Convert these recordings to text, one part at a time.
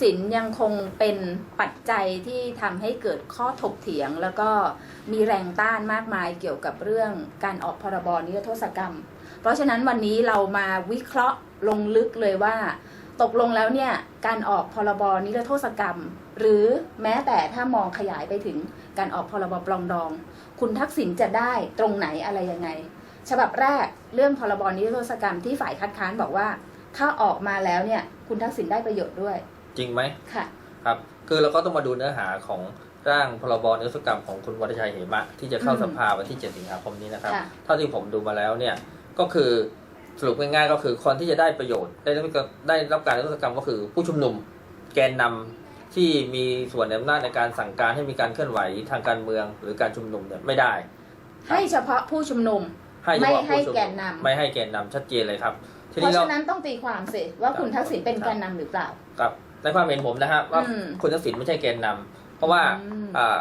สินยังคงเป็นปัจจัยที่ทำให้เกิดข้อถกเถียง แล้วก็มีแรงต้านมากมายเกี่ยวกับเรื่องการออกพรบนิรโทษกรรม เพราะฉะนั้นวันนี้เรามาวิเคราะห์ลงลึกเลยว่า ตกลงแล้วเนี่ยการออกพรบนิรโทษกรรม หรือแม้แต่ถ้ามองขยายไปถึงการออกพรบปรองดอง คุณทักษิณจะได้ตรงไหนอะไรยังไง ฉบับแรกเรื่องพรบนิรโทษกรรมที่ฝ่ายคัดค้านบอกว่า ถ้าออกมาแล้วเนี่ย คุณทักษิณได้ประโยชน์ด้วย จริงไหมค่ะครับคือเราก็ต้องมาดูเนื้อหาของร่างพรบนิรโทษกรรมของคุณวัชชัยเหมะ ที่จะเข้าอืมสภาวันที่ 7 สิงหาคมนี้นะครับค่ะเท่าที่ผมดูมาแล้วเนี่ยก็คือสรุปง่ายๆก็คือคนที่จะได้ประโยชน์ ได้รับได้รับการนิรโทษกรรมก็คือผู้ชุมนุมแกนนำที่มีส่วนในอำนาจในการสั่งการให้มีการเคลื่อนไหวทางการเมืองหรือการชุมนุมเนี่ยไม่ได้ ให้เฉพาะผู้ชุมนุมให้เฉไม่พาะให้ผู้ชุมแกนุนมนำไม่ให้แกนนำชัดเจนเลยครับ ทีเพนี้ราะเรา ฉะนั้นต้องตีความสิว่าคุณทักษิณเป็นแกนนำหรือเปล่า กับในความเห็นผมนะครับว่าอืมคุณทักษิณไม่ใช่แกนนำเพราะว่าอืม อ่า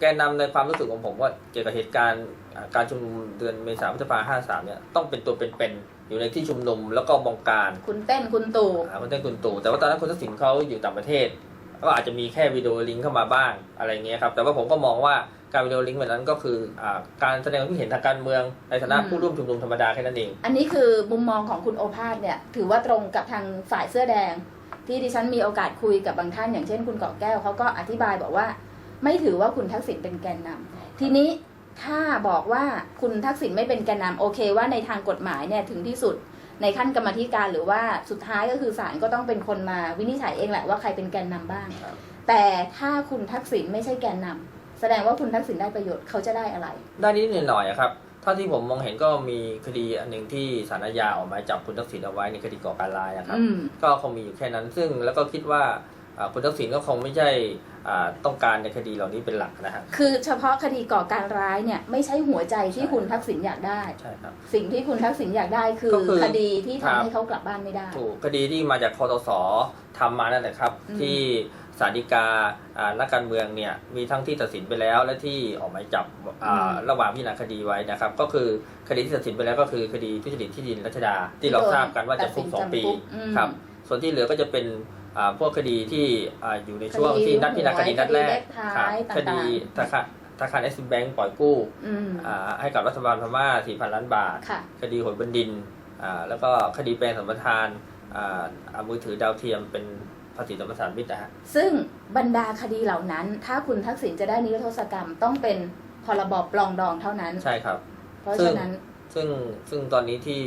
แกนนำในความรู้สึกของผมว่าเกี่ยวกับเหตุการณ์อ่าการชุมนุมเดือนเมษายนพฤษภาห้าสามเนี่ยต้องเป็นตัวเป็นๆอยู่ในที่ชุมนุมแล้วก็บงการคุณเต้นคุณตู่อ่าคุณเต้นคุณตู่แต่ว่าตอนนั้นคุณทักษิณเขาอยู่ต่างประเทศ ก็อาจจะมีแค่วิดีโอลิงก์เข้ามาบ้างอะไรเงี้ยครับแต่ว่าผมก็มองว่า การวิดีโอลิงก์แบบนั้นก็คืออ่าการแสดงความคิดเห็นทางการเมืองในฐานะอืมผู้ร่วมชุมนุมธรรมดาแค่นั้นเอง อันนี้คือมุมมองของคุณโอภาสเนี่ย ถือว่าตรงกับทางฝ่ายเสื้อแดง ที่ดิฉันมีโอกาสคุยกับบางท่าน อย่างเช่นคุณเกาะแก้วเขาก็อธิบายบอกว่า ไม่ถือว่าคุณทักษิณเป็นแกนนำทีนี้ถ้าบอกว่าคุณทักษิณไม่เป็นแกนนำโอเค ว่าในทางกฎหมายเนี่ยถึงที่สุดในขั้นกรรมาธิการหรือว่าสุดท้ายก็คือศาลก็ต้องเป็นคนมาวินิจฉัยเองแหละว่าใครเป็นแกนนำบ้างครับแต่ถ้าคุณทักษิณไม่ใช่แกนนำแส ดงว่าคุณทักษิณได้ประโยชน์เขาจะได้อะไรด้านนี้หน่อยๆอะครับเท่าที่ผมมองเห็นก็มีคดีอันหนึ่งที่ศาลอาญาออกหมายจับคุณทักษิณเอาไว้ในคดีก่อการร้ายอะครับอืมก็คงมีอยู่แค่นั้นซึ่งแล้วก็คิดว่าอ่าคุณทักษิณก็คงไม่ใช่อ่าต้องการในคดีเหล่านี้เป็นหลักนะฮะคือเฉพาะคดีก่อการร้ายเนี่ยไม่ใช่หัวใจที่ใช่คุณทักษิณอยากได้ใช่ครับสิ่งที่คุณทักษิณอยากได้คือก็คือคดีที่ครัทำบให้เขากลับบ้านไม่ได้ถูกคดีที่มาจากคอตสทำมานั่นแหละครับอืมที่ ศาลฎีกาอ่านักการเมืองเนี่ยมีทั้งที่ตัดสินไปแล้วและที่ออกหมายจับอ่าระหว่างพิจารณาคดีไว้นะครับ ก็คือคดีที่ตัดสินไปแล้วก็คือคดีทุจริตที่ดินรัชดาที่เราทราบกันว่าจำคุกสองปีตัดสินจำคุกอืมครับส่วนที่เหลือก็จะเป็นอ่าพวกคดีที่อ่าอยู่ในช่วงคดีที่นัดพิจารณาคดีนัดแรคดีเลกขท้ายครับต่างๆคดีธนาคารธนาคารเอสแบงก์ปล่อยกู้อืมอ่าให้กับรัฐบาลพม่า4,000 ล้านบาทค่ะคดีหวยบนดินอ่าแล้วก็คดีแปลงสัมปทานอ่าเอามือถือดาวเทียมเป็น ภาษีสัมปทานมิตรนะฮะซึ่งบรรดาคดีเหล่านั้น ถ้าคุณทักษิณจะได้นิรโทษกรรมต้องเป็นพรบปลองดองเท่านั้น ใช่ครับ เพราะซึ่งฉะนั้นซึ่งซึ่งตอนนี้ที่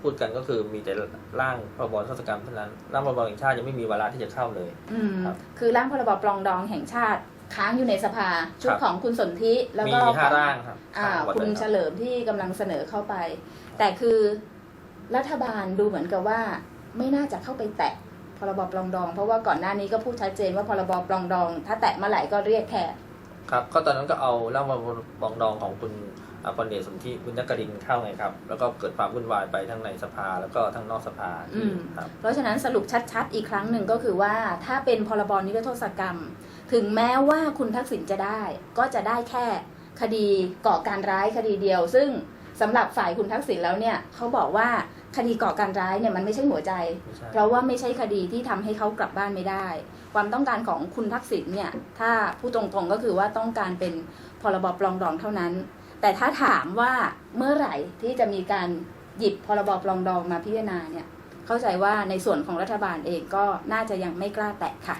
พูดกันก็คือมีแต่ร่างพรบนิรโทษกรรมเท่านั้นร่างพรบแห่งชาติยังไม่มีวาระที่จะเข้าเลยอืมครับคือร่างพรบปลองดองแห่งชาติค้างอยู่ในสภาชุดครับของคุณสนธิแล้วมีก็ห้าของร่างครับอ่าหมดคุณเลยเฉรับลิมที่กำลังเสนอเข้าไป แต่คือรัฐบาลดูเหมือนกับว่าไม่น่าจะเข้าไปแตะ พรบปลองดอง เพราะว่าก่อนหน้านี้ก็พูดชัดเจนว่าพรบปลองดอง ถ้าแตะเมื่อไหร่ก็เรียกแขกครับก็ตอนนั้นก็เอาร่างพรบปรองดองของคุณอ่าพลเดชสมที่คุณนักกรินเข้าไงครับ แล้วก็เกิดความวุ่นวายไปทั้งในสภาแล้วก็ทั้งนอกสภาอืมครับเพราะฉะนั้นสรุปชัดๆ อีกครั้งหนึ่งก็คือว่าถ้าเป็นพรบนิรโทษกรรม ถึงแม้ว่าคุณทักษิณจะได้ ก็จะได้แค่คดีก่อการร้ายคดีเดียว ซึ่ง สำหรับฝ่ายคุณทักษิณแล้วเนี่ยเขาบอกว่าคดีก่อการร้ายเนี่ยมันไม่ใช่หัวใจไม่ใช่เพราะว่าไม่ใช่คดีที่ทำให้เขากลับบ้านไม่ได้ ความต้องการของคุณทักษิณเนี่ยถ้าพูดตรงๆก็คือว่าต้องการเป็นพรบปลองดองเท่านั้น แต่ถ้าถามว่าเมื่อไหร่ที่จะมีการหยิบพรบปลองดองมาพิจารณาเนี่ยเข้าใจว่าในส่วนของรัฐบาลเองก็น่าจะยังไม่กล้าแตะค่ะ